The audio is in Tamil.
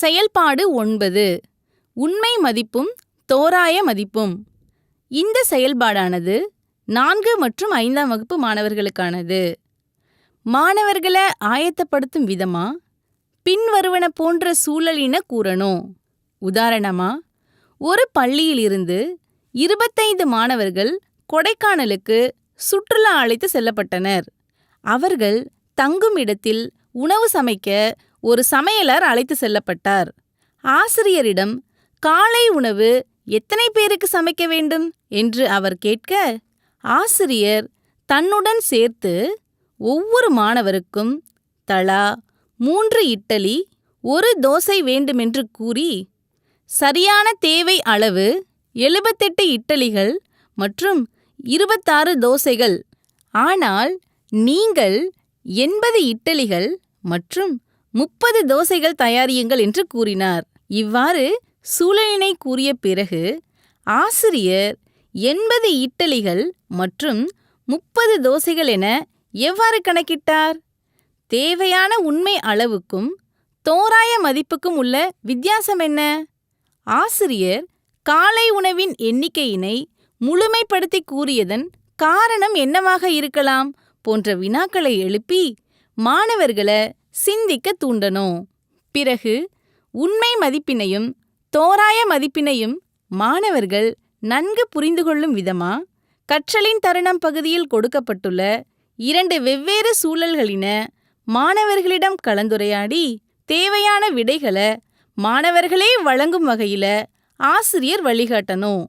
செயல்பாடு ஒன்பது. உண்மை மதிப்பும் தோராய மதிப்பும். இந்த செயல்பாடானது நான்கு மற்றும் ஐந்தாம் வகுப்பு மாணவர்களுக்கானது. மாணவர்களை ஆயத்தப்படுத்தும் விதமா? பின்வருவன போன்ற சூழலின கூறணும் உதாரணமா ஒரு பள்ளியிலிருந்து இருபத்தைந்து மாணவர்கள் கொடைக்கானலுக்கு சுற்றுலா அழைத்து செல்லப்பட்டனர். அவர்கள் தங்கும் இடத்தில் உணவு சமைக்க ஒரு சமையலர் அழைத்து செல்லப்பட்டார். ஆசிரியரிடம் காலை உணவு எத்தனை பேருக்கு சமைக்க வேண்டும்? என்று அவர் கேட்க ஆசிரியர் தன்னுடன் சேர்த்து ஒவ்வொரு மாணவருக்கும் தலா மூன்று இட்டலி ஒரு தோசை வேண்டுமென்று கூறி சரியான தேவை அளவு எழுபத்தெட்டு இட்டலிகள் மற்றும் இருபத்தாறு தோசைகள். ஆனால் நீங்கள் எண்பது இட்டலிகள் மற்றும் முப்பது தோசைகள் தயாரியுங்கள் என்று கூறினார். இவ்வாறு சூழலினை கூறிய பிறகு ஆசிரியர் எண்பது இட்டலிகள் மற்றும் முப்பது தோசைகள் என எவ்வாறு கணக்கிட்டார்? தேவையான உண்மை அளவுக்கும் தோராய மதிப்புக்கும் உள்ள வித்தியாசம் என்ன? ஆசிரியர் காலை உணவின் எண்ணிக்கையினை முழுமைப்படுத்தி கூறியதன் காரணம் என்னவாக இருக்கலாம்? போன்ற வினாக்களை எழுப்பி மாணவர்களை சிந்திக்க தூண்டணும். பிறகு உண்மை மதிப்பினையும் தோராய மதிப்பினையும் மாணவர்கள் நன்கு புரிந்து கொள்ளும் விதமா கற்றலின் தருணம் பகுதியில் கொடுக்கப்பட்டுள்ள இரண்டு வெவ்வேறு சூழல்களின மாணவர்களிடம் கலந்துரையாடி தேவையான விடைகளை மாணவர்களே வழங்கும் வகையில ஆசிரியர் வழிகாட்டணும்.